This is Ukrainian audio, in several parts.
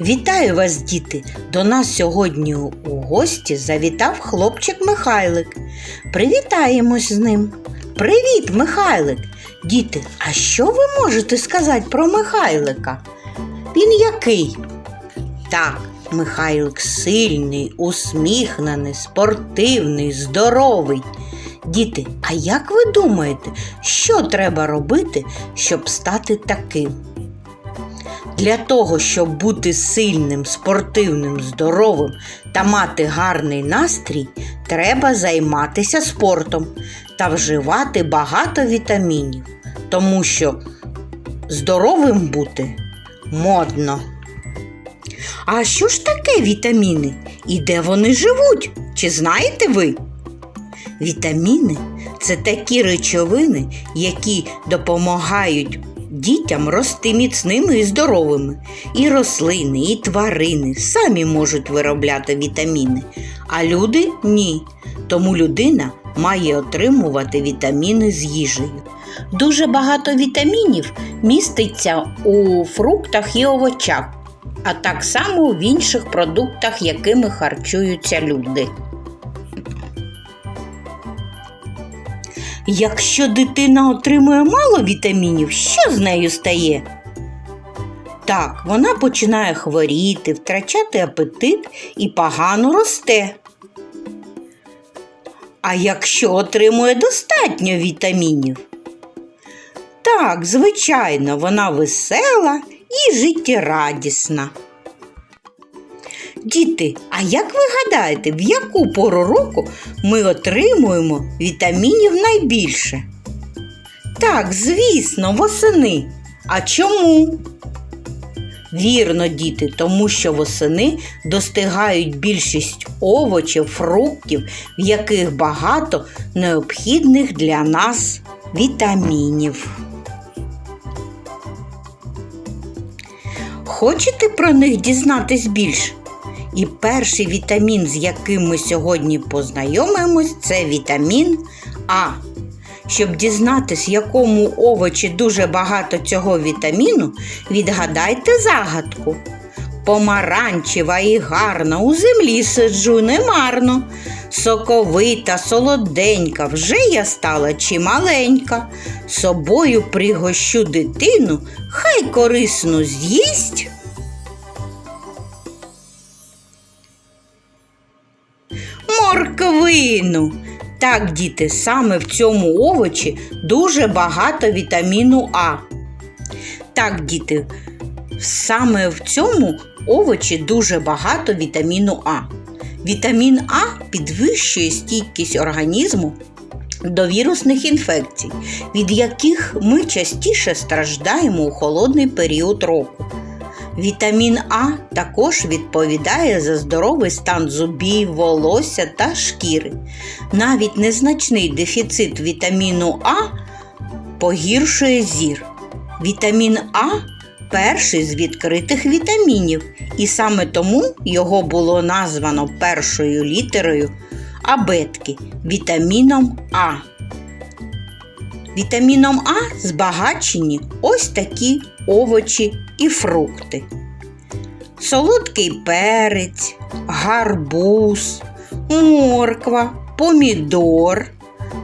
Вітаю вас, діти! До нас сьогодні у гості завітав хлопчик Михайлик. Привітаємось з ним. Привіт, Михайлик! Діти, а що ви можете сказати про Михайлика? Він який? Так, Михайлик сильний, усміхнений, спортивний, здоровий. Діти, а як ви думаєте, що треба робити, щоб стати таким? Для того, щоб бути сильним, спортивним, здоровим та мати гарний настрій, треба займатися спортом та вживати багато вітамінів, тому що здоровим бути модно. А що ж таке вітаміни і де вони живуть? Чи знаєте ви? Вітаміни це такі речовини, які допомагають дітям рости міцними і здоровими. І рослини, і тварини самі можуть виробляти вітаміни, а люди ні. Тому людина має отримувати вітаміни з їжею. Дуже багато вітамінів міститься у фруктах і овочах, а так само в інших продуктах, якими харчуються люди. Якщо дитина отримує мало вітамінів, що з нею стає? Так, вона починає хворіти, втрачати апетит і погано росте. А якщо отримує достатньо вітамінів? Так, звичайно, вона весела і життєрадісна. Діти, а як ви гадаєте, в яку пору року ми отримуємо вітамінів найбільше? Так, звісно, восени. А чому? Вірно, діти, тому що восени достигають більшість овочів, фруктів, в яких багато необхідних для нас вітамінів. Хочете про них дізнатись більше? І перший вітамін, з яким ми сьогодні познайомимось, це вітамін А. Щоб дізнатись, якому овочі дуже багато цього вітаміну, відгадайте загадку. Помаранчева і гарна, у землі сиджу немарно. Соковита, солоденька, вже я стала чималенька. Собою пригощу дитину, хай корисну з'їсть. Морквину. Так, діти, саме в цьому овочі дуже багато вітаміну А. Так, діти, саме в цьому овочі дуже багато вітаміну А. Вітамін А підвищує стійкість організму до вірусних інфекцій, від яких ми частіше страждаємо у холодний період року. Вітамін А також відповідає за здоровий стан зубів, волосся та шкіри. Навіть незначний дефіцит вітаміну А погіршує зір. Вітамін А перший з відкритих вітамінів, і саме тому його було названо першою літерою абетки вітаміном А. Вітаміном А збагачені ось такі овочі і фрукти. Солодкий перець, гарбуз, морква, помідор,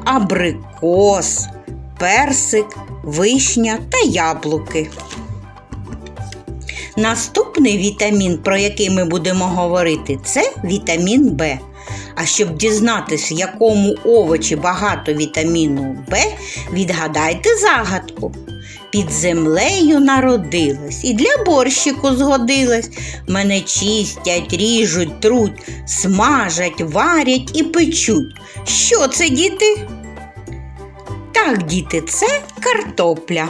абрикос, персик, вишня та яблуки. Наступний вітамін, про який ми будемо говорити, це вітамін Б. А щоб дізнатися, в якому овочі багато вітаміну Б, відгадайте загадку. Під землею народилась і для борщику згодилась. Мене чистять, ріжуть, труть, смажать, варять і печуть. Що це, діти? Так, діти, це картопля.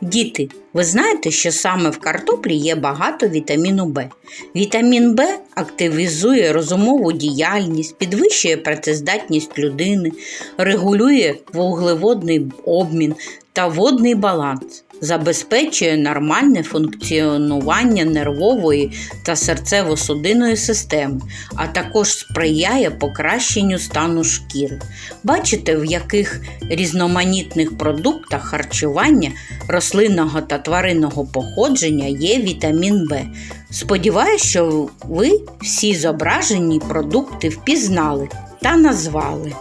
Діти, ви знаєте, що саме в картоплі є багато вітаміну Б. Вітамін Б активізує розумову діяльність, підвищує працездатність людини, регулює вуглеводний обмін та водний баланс. Забезпечує нормальне функціонування нервової та серцево-судинної системи, а також сприяє покращенню стану шкіри. Бачите, в яких різноманітних продуктах харчування рослинного та тваринного походження є вітамін В. Сподіваюсь, що ви всі зображені продукти впізнали та назвали.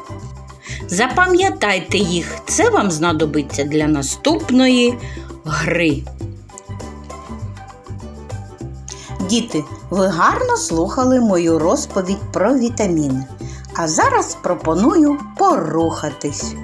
Запам'ятайте їх, це вам знадобиться для наступної гри. Діти, ви гарно слухали мою розповідь про вітаміни. А зараз пропоную порухатись.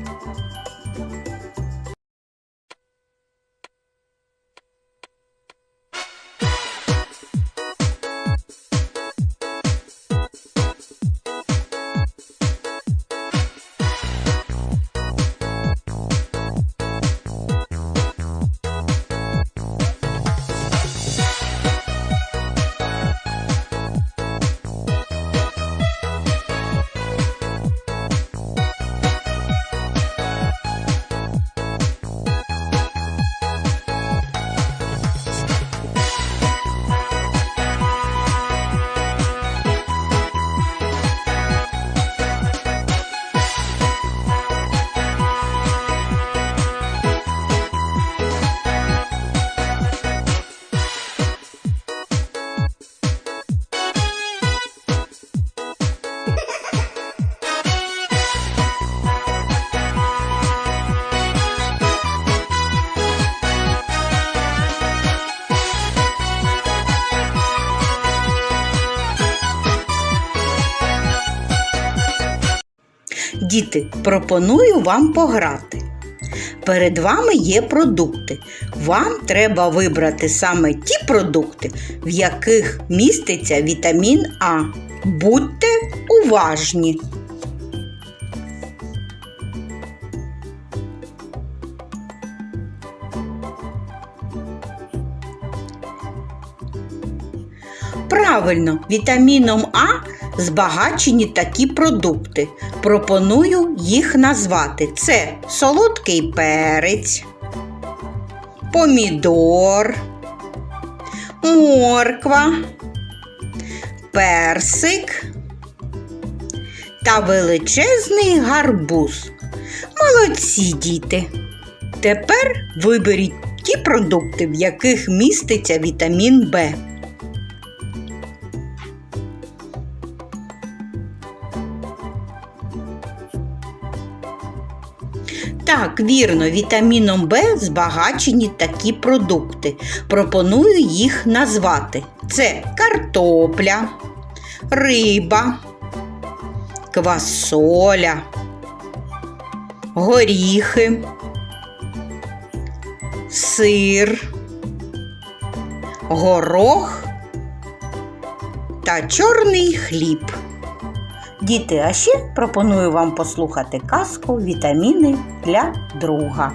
Діти, пропоную вам пограти. Перед вами є продукти. Вам треба вибрати саме ті продукти, в яких міститься вітамін А. Будьте уважні. Правильно, вітаміном А збагачені такі продукти. Пропоную їх назвати. Це солодкий перець, помідор, морква, персик та величезний гарбуз. Молодці діти. Тепер виберіть ті продукти, в яких міститься вітамін В. Так, вірно, вітаміном В збагачені такі продукти. Пропоную їх назвати: це картопля, риба, квасоля, горіхи, сир, горох та чорний хліб. Діти, а ще пропоную вам послухати казку Вітаміни для друга.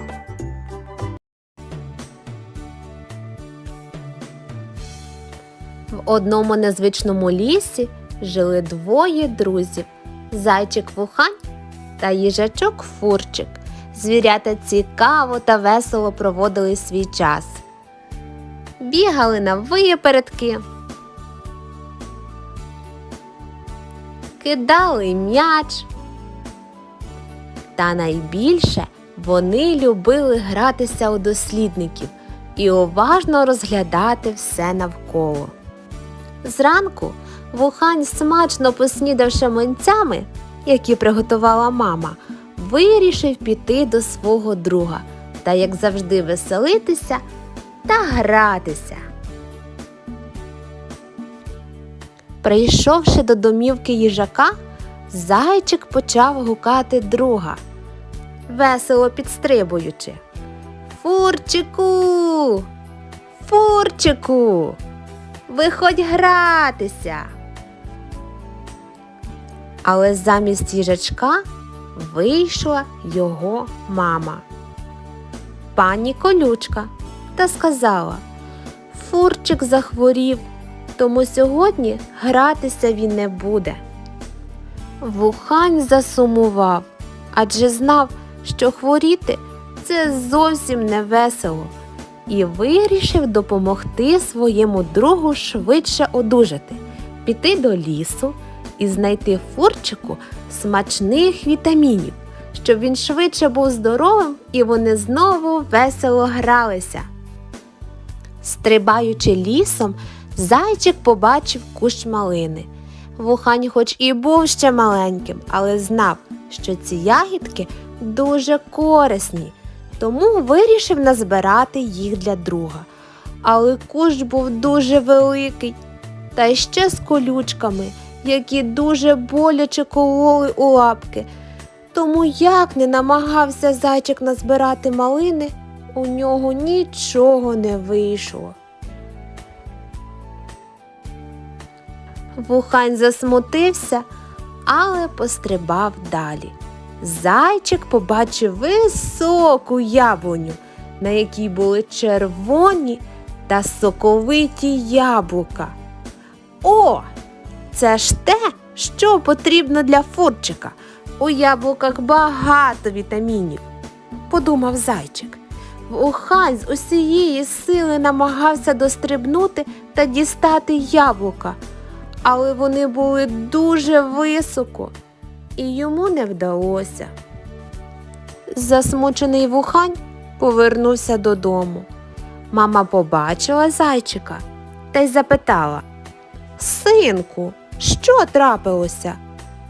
В одному незвичному лісі жили двоє друзів зайчик вухань та їжачок фурчик. Звірята цікаво та весело проводили свій час. Бігали на випередки, кидали м'яч. Та найбільше вони любили гратися у дослідників і уважно розглядати все навколо. Зранку вухань, смачно поснідавши млинцями, які приготувала мама, вирішив піти до свого друга та, як завжди, веселитися та гратися. Прийшовши до домівки їжака, зайчик почав гукати друга, весело підстрибуючи. Фурчику! Фурчику! Виходь гратися. Але замість їжачка вийшла його мама, пані колючка, та сказала Фурчик захворів, тому сьогодні гратися він не буде. Вухань засумував, адже знав, що хворіти це зовсім не весело. і вирішив допомогти своєму другу швидше одужати, піти до лісу і знайти фурчику смачних вітамінів, щоб він швидше був здоровим і вони знову весело гралися. Стрибаючи лісом, зайчик побачив кущ малини. Вухань, хоч і був ще маленьким, але знав, що ці ягідки дуже корисні, тому вирішив назбирати їх для друга. Але кущ був дуже великий, та ще з колючками, які дуже боляче кололи у лапки. Тому як не намагався зайчик назбирати малини, у нього нічого не вийшло. Вухань засмутився, але пострибав далі. Зайчик побачив високу яблуню, на якій були червоні та соковиті яблука. О, це ж те, що потрібно для фурчика. У яблуках багато вітамінів, подумав зайчик. Вухань з усієї сили намагався дострибнути та дістати яблука, але вони були дуже високо, і йому не вдалося. Засмучений вухань повернувся додому. Мама побачила зайчика та й запитала Синку, що трапилося?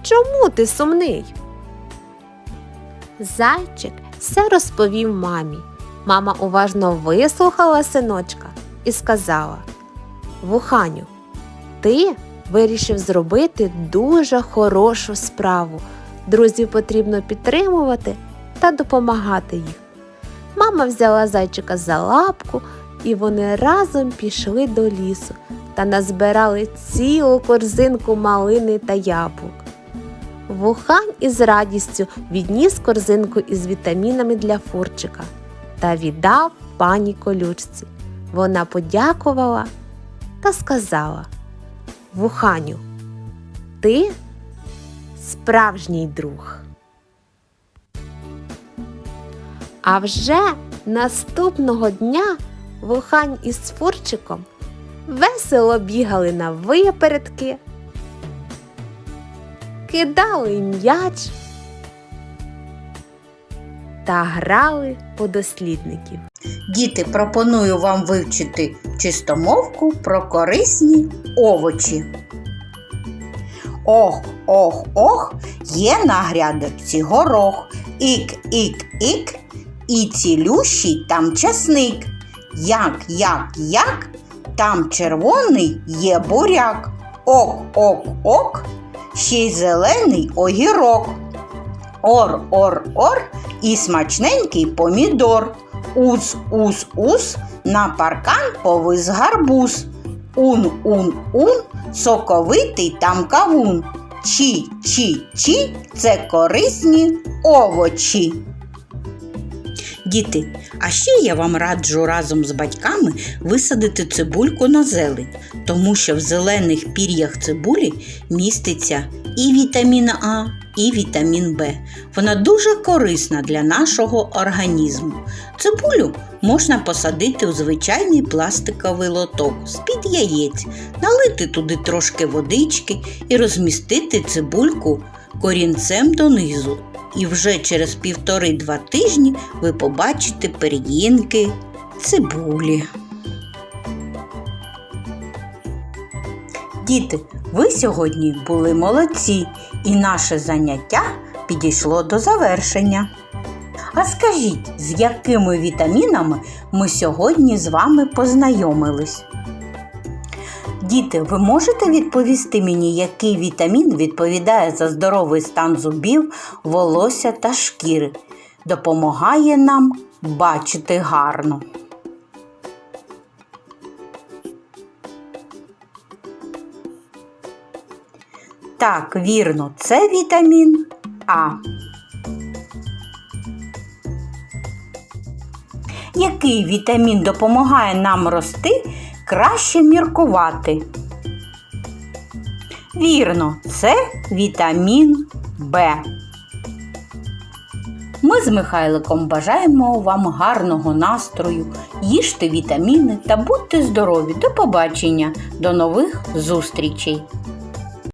Чому ти сумний? Зайчик все розповів мамі. Мама уважно вислухала синочка і сказала Вуханю, ти вирішив зробити дуже хорошу справу. Друзів потрібно підтримувати та допомагати їх. Мама взяла зайчика за лапку, і вони разом пішли до лісу та назбирали цілу корзинку малини та яблук. Вухань із радістю відніс корзинку із вітамінами для фурчика та віддав пані колючці. Вона подякувала та сказала Вуханю, ти справжній друг. А вже наступного дня Вухань із Фурчиком весело бігали на випередки, кидали м'яч та грали у дослідників. Діти, пропоную вам вивчити чистомовку про корисні овочі. Ох, ох, ох, є на грядочці горох. Ік, ік, ік, і цілющий там часник. Як, як, як, там червоний є буряк. Ок, ок, ок, ще й зелений огірок. Ор, ор, ор, і смачненький помідор. Ус-ус-ус на паркан повис гарбуз. Ун, ун, ун, соковитий там кавун. Чі, чі, чі, це корисні овочі. Діти, а ще я вам раджу разом з батьками висадити цибульку на зелень, тому що в зелених пір'ях цибулі міститься і вітамін А, і вітамін Б. Вона дуже корисна для нашого організму. Цибулю можна посадити у звичайний пластиковий лоток з-під яєць, налити туди трошки водички і розмістити цибульку корінцем донизу. І вже через півтори-два тижні ви побачите пер'їнки цибулі. Діти, ви сьогодні були молодці, і наше заняття підійшло до завершення. А скажіть, з якими вітамінами ми сьогодні з вами познайомились? Діти, ви можете відповісти мені, який вітамін відповідає за здоровий стан зубів, волосся та шкіри, допомагає нам бачити гарно? Так, вірно, це вітамін А. Який вітамін допомагає нам рости, краще міркувати? Вірно, це вітамін Б. Ми з Михайликом бажаємо вам гарного настрою, їжте вітаміни та будьте здорові. До побачення, до нових зустрічей!